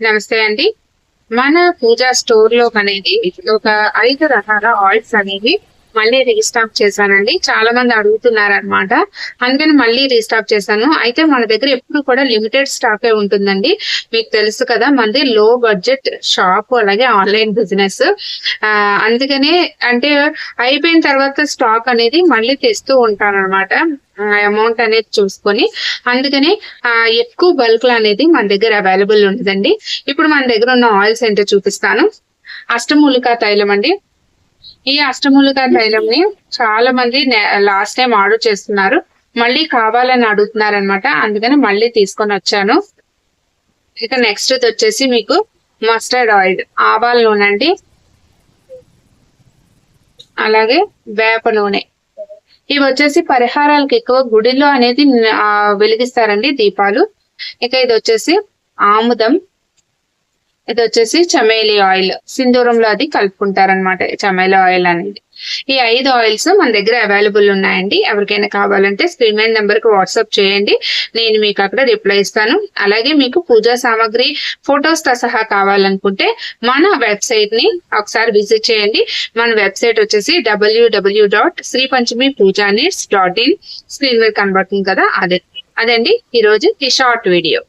నమస్తే అండి. మన పూజా స్టోర్లో అనేది ఒక ఐదు రకాల ఆయిల్స్ అనేవి మళ్ళీ రీస్టాక్ చేశానండి. చాలా మంది అడుగుతున్నారు అనమాట అందుకని మళ్ళీ రీస్టాక్ చేశాను. అయితే మన దగ్గర ఎప్పుడు కూడా లిమిటెడ్ స్టాక్ ఉంటుందండి. మీకు తెలుసు కదా మనది లో బడ్జెట్ షాప్ అలాగే ఆన్లైన్ బిజినెస్ అందుకనే అంటే అయిపోయిన తర్వాత స్టాక్ అనేది మళ్ళీ తెస్తూ ఉంటాను అనమాట అమౌంట్ అనేది చూసుకొని. అందుకని ఆ, ఎక్కువ బల్క్ అనేది మన దగ్గర అవైలబుల్ ఉంటుందండి ఇప్పుడు మన దగ్గర ఉన్న ఆయిల్స్ ఏంటో చూపిస్తాను. అష్టమూలికా తైలం అండి. ఈ అష్టములుగా తైలం ని చాలా మంది లాస్ట్ టైం ఆర్డర్ చేస్తున్నారు. మళ్ళీ కావాలని అడుగుతున్నారు అనమాట అందుకని మళ్ళీ తీసుకొని వచ్చాను. ఇక నెక్స్ట్ వచ్చేసి మీకు మస్టర్డ్ ఆయిల్ ఆవాల నూనె అండి. అలాగే వేప నూనె. ఇవి వచ్చేసి పరిహారాలకు ఎక్కువ గుడిలో అనేది వెలిగిస్తారండి దీపాలు. ఇక ఇది వచ్చేసి ఆముదం. ఇది వచ్చేసి చమేలి ఆయిల్ సింధూరంలో అది కలుపుకుంటారనమాట చమేలి ఆయిల్ అనేది. ఈ ఐదు ఆయిల్స్ మన దగ్గర అవైలబుల్ ఉన్నాయండి. ఎవరికైనా కావాలంటే స్క్రీన్ మీద నెంబర్కి వాట్సాప్ చేయండి. నేను మీకు అక్కడ రిప్లై ఇస్తాను. అలాగే మీకు పూజా సామాగ్రి ఫొటోస్తో సహా కావాలనుకుంటే మన వెబ్సైట్ని ఒకసారి విజిట్ చేయండి. మన వెబ్సైట్ వచ్చేసి W W dot Sri Panchami Puja needs dot in screen మీద కనబడుతుంది కదా అదే. అదండి ఈ రోజు ఈ షార్ట్ వీడియో